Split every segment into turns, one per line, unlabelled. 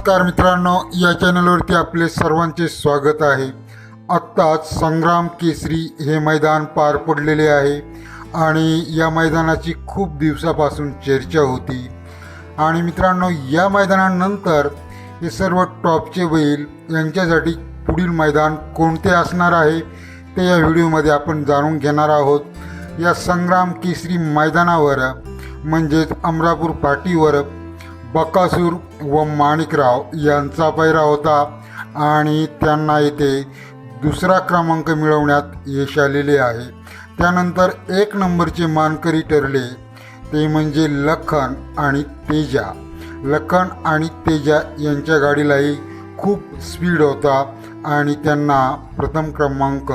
नमस्कार मित्रांनो या चॅनलवरती आपले सर्वांचे स्वागत आहे. आत्ताच संग्राम केसरी हे मैदान पार पडलेले आहे आणि या मैदानाची खूप दिवसापासून चर्चा होती. आणि मित्रांनो या मैदानानंतर हे सर्व टॉपचे बैल यांच्यासाठी पुढील मैदान कोणते असणार आहे ते या व्हिडिओमध्ये आपण जाणून घेणार आहोत. या संग्राम केसरी मैदानावर म्हणजेच अमरापूर पाटीवर बकासूर व माणिकराव यांचा पैरा होता आणि त्यांना येथे दुसरा क्रमांक मिळवण्यात यश आलेले आहे. त्यानंतर एक नंबरचे मानकरी ठरले. ते म्हणजे लखन आणि तेजा. लखन आणि तेजा यांच्या गाडीलाही खूप स्पीड होता आणि त्यांना प्रथम क्रमांक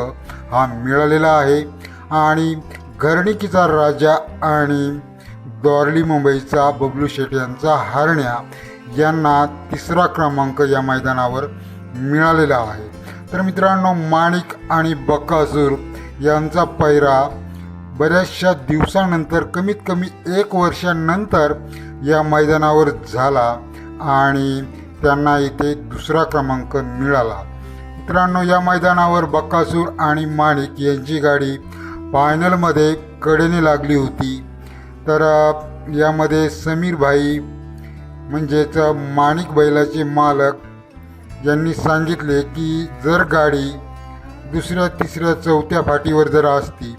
हा मिळालेला आहे. आणि घरणिकीचा राजा आणि दॉर्ली मुंबईचा बबलू शेठ यांचा हरण्या यांना तिसरा क्रमांक या मैदानावर मिळालेला आहे. तर मित्रांनो माणिक आणि बकासूर यांचा पैरा बऱ्याचशा दिवसानंतर कमीत कमी एक वर्षानंतर या मैदानावर झाला आणि त्यांना इथे दुसरा क्रमांक मिळाला. मित्रांनो या मैदानावर बकासूर आणि माणिक यांची गाडी फायनलमध्ये कडेने लागली होती. तर यामध्ये समीर भाई म्हणजेच माणिक बैलाचे मालक यांनी सांगितले की जर गाडी दुसऱ्या तिसऱ्या चौथ्या फाटीवर जर असती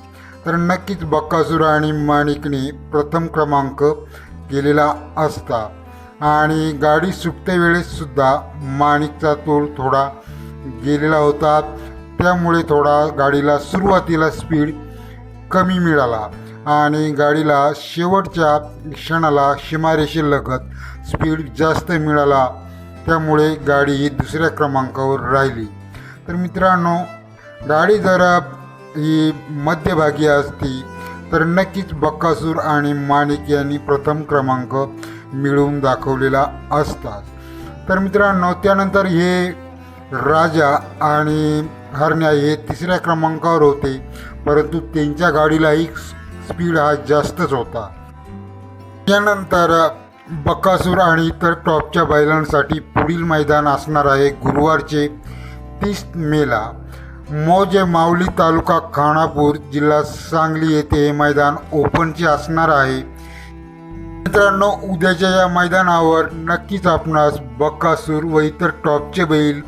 तर नक्कीच बक्कासुरा आणि माणिकने प्रथम क्रमांक केलेला असता. आणि गाडी सुटत्या वेळेससुद्धा माणिकचा तोल थोडा गेलेला होता. त्यामुळे थोडा गाडीला सुरुवातीला स्पीड कमी मिळाला. आणि गाडीला शेवटच्या क्षणाला सीमारेषेलगत स्पीड जास्त मिळाला. त्यामुळे गाडी ही दुसऱ्या क्रमांकावर राहिली. तर मित्रांनो गाडी जर ही मध्यभागी असती तर नक्कीच बक्कासूर आणि माणिक यांनी प्रथम क्रमांक मिळवून दाखवलेला असतात. तर मित्रांनो त्यानंतर हे राजा आणि हरण्या हे तिसऱ्या क्रमांकावर होते परंतु त्यांच्या गाडीलाही स्पीड हा जास्तच होता. त्यानंतर बकासूर आणि इतर टॉपच्या बैलांसाठी पुढील मैदान असणार आहे गुरुवारचे तीस मेला. मौजे माऊली तालुका खानापूर जिल्हा सांगली येथे हे मैदान ओपनचे असणार आहे. मित्रांनो उद्याच्या या मैदानावर नक्कीच आपणास बक्कासूर व इतर टॉपचे बैल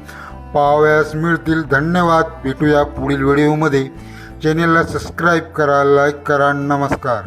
पाहावयास मिळतील. धन्यवाद. भेटूया पुढील व्हिडिओमध्ये. चॅनेलला सबस्क्राईब करा लाईक करा नमस्कार.